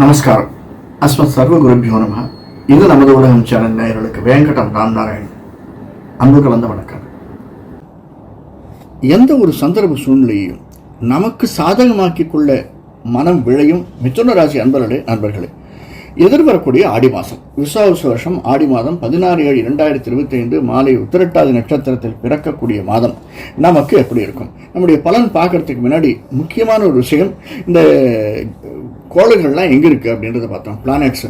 நமஸ்காரம். அஸ்மத் சர்வ குருபியோ நம இது நமது உலகம் சேனல் நேயர்களுக்கு வேங்கடம் ராம் நாராயண் அன்பு கலந்த வணக்கம். எந்த ஒரு சந்தர்ப்ப சூழ்நிலையையும் நமக்கு சாதகமாக்கிக் கொள்ள மனம் விளையும் மிதுன ராசி அன்பர்களே நண்பர்களே எதிர்வரக்கூடிய ஆடி மாதம் விசாவச வருஷம் ஆடி மாதம் பதினாறு ஏழு இரண்டாயிரத்தி இருபத்தி ஐந்து மாலை உத்திரட்டாதி நட்சத்திரத்தில் பிறக்கக்கூடிய மாதம். நமக்கு எப்படி இருக்கும்? நம்முடைய பலன் பார்க்கறதுக்கு முன்னாடி முக்கியமான ஒரு விஷயம் இந்த கோள்கள்லாம் எங்கே இருக்குது அப்படின்றத பார்த்தோம். பிளானட்ஸ்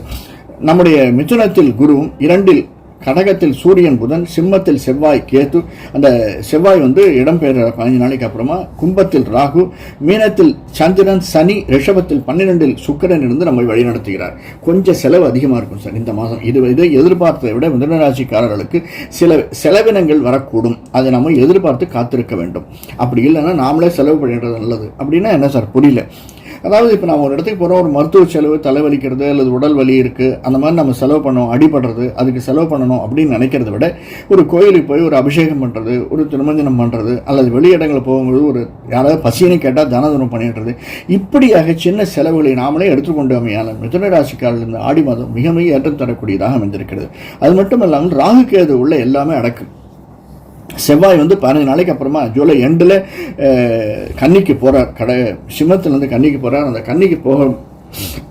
நம்முடைய மிதுனத்தில் குருவும் இரண்டில் கடகத்தில் சூரியன் புதன் சிம்மத்தில் செவ்வாய் கேத்து அந்த செவ்வாய் வந்து இடம்பெயர்ற பதினஞ்சு நாளைக்கு அப்புறமா கும்பத்தில் ராகு மீனத்தில் சந்திரன் சனி ரிஷபத்தில் பன்னிரெண்டில் சுக்கரன் இருந்து நம்மை வழிநடத்துகிறார். கொஞ்சம் செலவு அதிகமாக இருக்கும் சார் இந்த மாதம். இது இதை எதிர்பார்த்ததை விட மிதனராசிக்காரர்களுக்கு சில செலவினங்கள் வரக்கூடும். அதை நம்ம எதிர்பார்த்து காத்திருக்க வேண்டும். அப்படி இல்லைன்னா நாமளே செலவு பண்ணிடுறது நல்லது. அப்படின்னா என்ன சார் புரியல. அதாவது இப்போ நம்ம ஒரு இடத்துக்கு போகிறோம் ஒரு மருத்துவ செலவு தலைவலிக்கிறது அல்லது உடல் வலி இருக்குது அந்த மாதிரி நம்ம செலவு பண்ணோம் அடிபடுறது அதுக்கு செலவு பண்ணணும் அப்படின்னு நினைக்கிறத விட ஒரு கோயிலுக்கு போய் ஒரு அபிஷேகம் பண்ணுறது ஒரு திருமஞ்சனம் பண்ணுறது அல்லது வெளியிடங்களில் போகும்போது ஒரு யாராவது பசியனை கேட்டால் தானதனம் பண்ணிடுறது இப்படியாக சின்ன செலவுகளை நாமளே எடுத்துக்கொண்டு அமையால் மிதுன ராசிக்காரில் இந்த ஆடி மாதம் மிக மிக ஏற்றம் தரக்கூடியதாக அமைந்திருக்கிறது. அது மட்டும் இல்லாமல் ராகு கேது உள்ள எல்லாமே அடக்கும். செவ்வாய் வந்து பதினஞ்சு நாளைக்கு அப்புறமா ஜூலை எண்டில் கன்னிக்கு போகிறார் கடை சிம்மத்துலேருந்து கன்னிக்கு போகிறார் அந்த கன்னிக்கு போக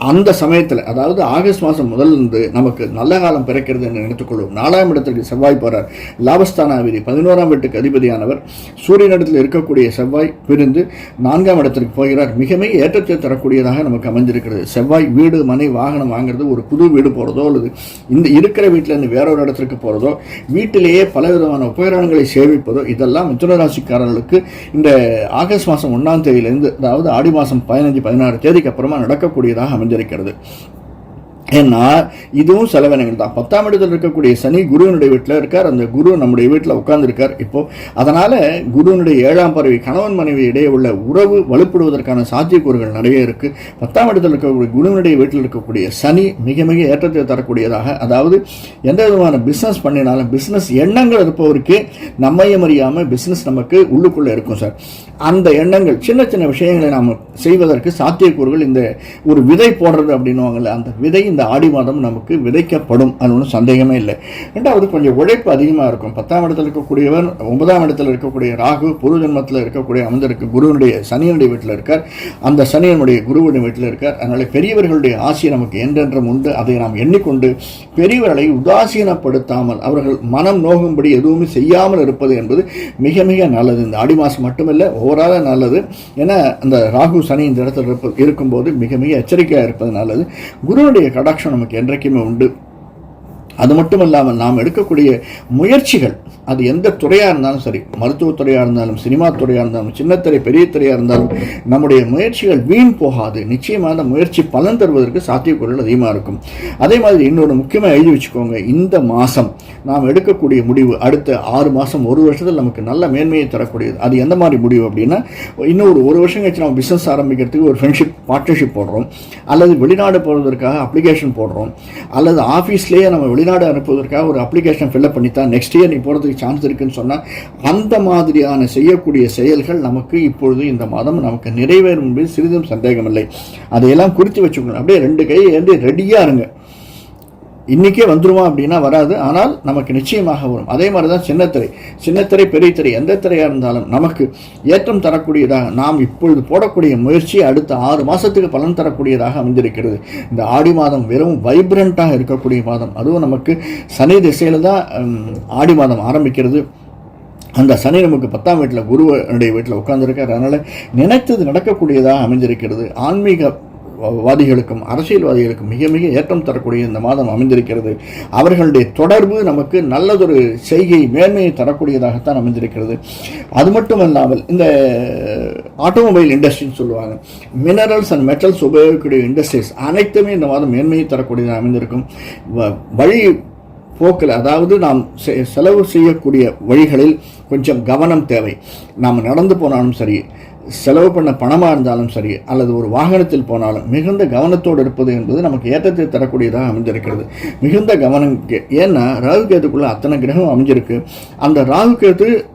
அந்த சமயத்தில் அதாவது ஆகஸ்ட் மாதம் முதல்ல இருந்து நமக்கு நல்ல காலம் பிறக்கிறது என்று நினைத்துக்கொள்வோம். நாலாம் இடத்திற்கு செவ்வாய் போகிறார் லாபஸ்தானாதிபதி பதினோராம் வீட்டுக்கு அதிபதியானவர். சூரியனிடத்தில் இருக்கக்கூடிய செவ்வாய் பிரிந்து நான்காம் இடத்திற்கு போகிறார். மிக மிக ஏற்றத்தை தரக்கூடியதாக நமக்கு அமைஞ்சிருக்கிறது செவ்வாய் வீடு மனை வாகனம் வாங்குறது ஒரு புது வீடு போகிறதோ அல்லது இந்த இருக்கிற வீட்டிலேருந்து வேறொரு இடத்திற்கு போகிறதோ வீட்டிலேயே பலவிதமான உபகரணங்களை சேமிப்பதோ இதெல்லாம் மிதுனராசிக்காரர்களுக்கு இந்த ஆகஸ்ட் மாதம் ஒன்றாம் தேதியிலேருந்து அதாவது ஆடி மாதம் பதினஞ்சு பதினாறு தேதிக்கு அப்புறமா நடக்கக்கூடிய கூடியதாக அமைஞ்சிருக்கிறது. ஏன்னா இதுவும் செலவினங்கள் தான். பத்தாம் இடத்தில் இருக்கக்கூடிய சனி குருவினுடைய வீட்டில் இருக்கார். அந்த குரு நம்முடைய வீட்டில் உட்கார்ந்துருக்கார். இப்போ அதனால குருவினுடைய ஏழாம் பறவை கணவன் மனைவி இடையே உள்ள உறவு வலுப்படுவதற்கான சாத்தியக்கூறுகள் நிறைய இருக்கு. பத்தாம் இடத்தில் இருக்கக்கூடிய குருவினுடைய வீட்டில் இருக்கக்கூடிய சனி மிக மிக ஏற்றத்தை தரக்கூடியதாக அதாவது எந்த விதமான பிஸ்னஸ் பண்ணினாலும் பிஸ்னஸ் எண்ணங்கள் இருப்பவருக்கே நம்மையும் அறியாமல் பிஸ்னஸ் நமக்கு உள்ளுக்குள்ளே இருக்கும் சார் அந்த எண்ணங்கள் சின்ன சின்ன விஷயங்களை நாம் செய்வதற்கு சாத்தியக்கூறுகள் இந்த ஒரு விதை போடுறது அப்படின்னுவாங்கல்ல அந்த விதை இந்த ஆடி மாதம் நமக்கு விதைக்கப்படும் அது ஒன்றும் சந்தேகமே இல்லை. ரெண்டாவது கொஞ்சம் உழைப்பு அதிகமாக இருக்கும். பத்தாம் இடத்துல இருக்கக்கூடியவர் ஒன்பதாம் இடத்துல இருக்கக்கூடிய ராகு புது ஜென்மத்தில் இருக்கக்கூடிய அமர்ந்திருக்க குருவனுடைய சனியனுடைய வீட்டில் இருக்கார். அந்த சனியனுடைய குருவனுடைய வீட்டில் இருக்கார். அதனால பெரியவர்களுடைய ஆசை நமக்கு என்றென்றும் உண்டு. அதை நாம் எண்ணிக்கொண்டு பெரியவர்களை உதாசீனப்படுத்தாமல் அவர்கள் மனம் நோகும்படி எதுவுமே செய்யாமல் இருப்பது என்பது மிக மிக நல்லது. இந்த ஆடி மாதம் மட்டுமல்ல ஓவராக நல்லது. ஏன்னா அந்த ராகு சனி இந்த இடத்துல இருப்ப இருக்கும்போது மிக மிக எச்சரிக்கையாக இருப்பது நல்லது. குருவுடைய கடாட்சம் நமக்கு என்றைக்குமே உண்டு. அது மட்டும் இல்லாமல் நாம் எடுக்கக்கூடிய முயற்சிகள் அது எந்த துறையாக இருந்தாலும் சரி மருத்துவத்துறையாக இருந்தாலும் சினிமா துறையாக இருந்தாலும் சின்னத்திரை பெரிய துறையாக இருந்தாலும் நம்முடைய முயற்சிகள் வீண் போகாது. நிச்சயமாக அந்த முயற்சி பலன் தருவதற்கு சாத்தியக்கூறுகள் அதிகமாக இருக்கும். அதே மாதிரி இன்னொரு முக்கியமாக எழுதி வச்சுக்கோங்க. இந்த மாதம் நாம் எடுக்கக்கூடிய முடிவு அடுத்த ஆறு மாதம் ஒரு வருஷத்தில் நமக்கு நல்ல மேன்மையை தரக்கூடியது. அது எந்த மாதிரி முடிவு அப்படின்னா இன்னொரு ஒரு ஒரு வருஷம் கழிச்சு நம்ம பிஸ்னஸ் ஆரம்பிக்கிறதுக்கு ஒரு ஃப்ரெண்ட்ஷிப் பார்ட்னர்ஷிப் போடுறோம். அல்லது வெளிநாடு போகிறதுக்காக அப்ளிகேஷன் போடுறோம். அல்லது ஆஃபீஸ்லேயே நம்ம வெளிநாடு அனுப்புவதற்காக ஒரு அப்ளிகேஷன் ஃபில்அப் பண்ணி தான் நெக்ஸ்ட் இயர் நீ போகிறதுக்கு சான்ஸ் இருக்குன்னு சொன்னால் அந்த மாதிரியான செய்யக்கூடிய செயல்கள் நமக்கு இப்பொழுது இந்த மாதம் நமக்கு நிறைவேறும் என்பது சிறிதும் சந்தேகமில்லை. அதையெல்லாம் குறித்து வச்சுக்கணும். அப்படியே ரெண்டு கையை ஏந்தி ரெடியாக இருங்க. இன்றைக்கே வந்துருமா அப்படின்னா வராது. ஆனால் நமக்கு நிச்சயமாக வரும். அதே மாதிரி தான் சின்னத்திரை. சின்னத்திரை பெரிய திரை எந்த திரையாக இருந்தாலும் நமக்கு ஏற்றம் தரக்கூடியதாக நாம் இப்பொழுது போடக்கூடிய முயற்சி அடுத்த ஆறு மாதத்துக்கு பலன் தரக்கூடியதாக அமைந்திருக்கிறது. இந்த ஆடி மாதம் வெறும் வைப்ரண்ட்டாக இருக்கக்கூடிய மாதம். அதுவும் நமக்கு சனி திசையில் தான் ஆடி மாதம் ஆரம்பிக்கிறது. அந்த சனி நமக்கு பத்தாம் வீட்டில் குருவனுடைய வீட்டில் உட்காந்துருக்கார் அதனால் நினைத்தது நடக்கக்கூடியதாக அமைந்திருக்கிறது. ஆன்மீக வாதிகளுக்கும் அரசியல்வாதிகளுக்கும் மிக மிக ஏற்றம் தரக்கூடிய இந்த மாதம் அமைந்திருக்கிறது. அவர்களுடைய தொடர்பு நமக்கு நல்லதொரு செய்கை மேன்மையை தரக்கூடியதாகத்தான் அமைந்திருக்கிறது. அது மட்டுமல்லாமல் இந்த ஆட்டோமொபைல் இண்டஸ்ட்ரின்னு சொல்லுவாங்க. மினரல்ஸ் அண்ட் மெட்டல்ஸ் உபயோகிக்கக்கூடிய இண்டஸ்ட்ரீஸ் அனைத்துமே இந்த மாதம் மேன்மையை தரக்கூடியதாக அமைந்திருக்கும். வ- வழி போக்கில் அதாவது நாம் செ- செலவு செய்யக்கூடிய வழிகளில் கொஞ்சம் கவனம் தேவை. நாம் நடந்து போனாலும் சரி செலவு பண்ண பணமாக இருந்தாலும் சரி அல்லது ஒரு வாகனத்தில் போனாலும் மிகுந்த கவனத்தோடு இருப்பது என்பது நமக்கு ஏற்றத்தை தரக்கூடியதாக அமைஞ்சிருக்கிறது மிகுந்த கவனம் கே- ஏன்னா ராகு கேதுக்குள்ளே அத்தனை கிரகம் அமைஞ்சிருக்கு. அந்த ராகு கேது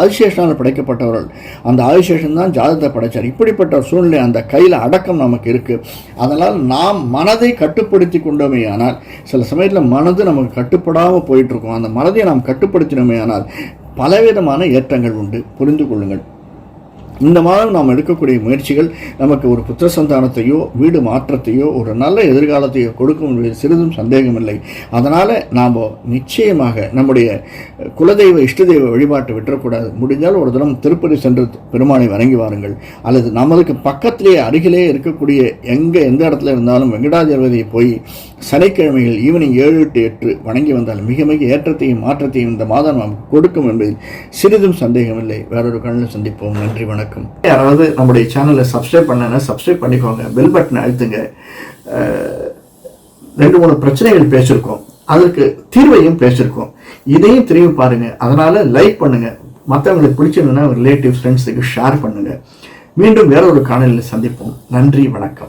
ஆதிசேஷனால் படைக்கப்பட்டவர்கள். அந்த ஆதிசேஷன் தான் ஜாதகத்தை படைச்சார். இப்படிப்பட்ட ஒரு சூழ்நிலை அந்த கையில் அடக்கம் நமக்கு இருக்குது அதனால் நாம் மனதை கட்டுப்படுத்தி கொண்டோமே ஆனால் சில சமயத்தில் மனது நமக்கு கட்டுப்படாமல் போயிட்டுருக்கும் அந்த மனதை நாம் கட்டுப்படுத்தினோமே ஆனால் பலவிதமான ஏற்றங்கள் உண்டு. புரிந்து கொள்ளுங்கள். இந்த மாதம் நாம் எடுக்கக்கூடிய முயற்சிகள் நமக்கு ஒரு புத்திர சந்தானத்தையோ வீடு மாற்றத்தையோ ஒரு நல்ல எதிர்காலத்தையோ கொடுக்கும் என்பதில் சிறிதும் சந்தேகமில்லை. அதனால் நாம் நிச்சயமாக நம்முடைய குலதெய்வ இஷ்ட தெய்வ வழிபாட்டை விட்டுறக்கூடாது. முடிஞ்சால் ஒரு தினம் திருப்பதி சென்று பெருமானை வணங்கி வாருங்கள். அல்லது நமதுக்கு பக்கத்திலேயே அருகிலே இருக்கக்கூடிய எங்கே எந்த இடத்துல இருந்தாலும் வெங்கடாஜலபதியை போய் சனிக்கிழமைகள் ஈவினிங் ஏழு எட்டு எட்டு வணங்கி வந்தால் மிக மிக ஏற்றத்தையும் மாற்றத்தையும் இந்த மாதம் நாம் கொடுக்கும் என்பதில் சிறிதும் சந்தேகமில்லை. வேறொரு கண்ணில் சந்திப்போம். நன்றி வணக்கம். யாராவது நம்முடைய சேனலை சப்ஸ்கிரைப் பண்ணனா சப்ஸ்கிரைப் பண்ணிக்கோங்க. பெல் பட்டனை அழுத்துங்க. ரெண்டு மூணு பிரச்சனைகள் பேசியிருக்கோம். அதற்கு தீர்வையும் பேசியிருக்கோம். இதையும் திரும்பி பாருங்க. அதனால் லைக் பண்ணுங்க. மற்றவங்களுக்கு பிடிச்சிருந்ததுன்னா ரிலேட்டிவ் ஃப்ரெண்ட்ஸுக்கு ஷேர் பண்ணுங்க. மீண்டும் வேற ஒரு காணொலியில் சந்திப்போம். நன்றி வணக்கம்.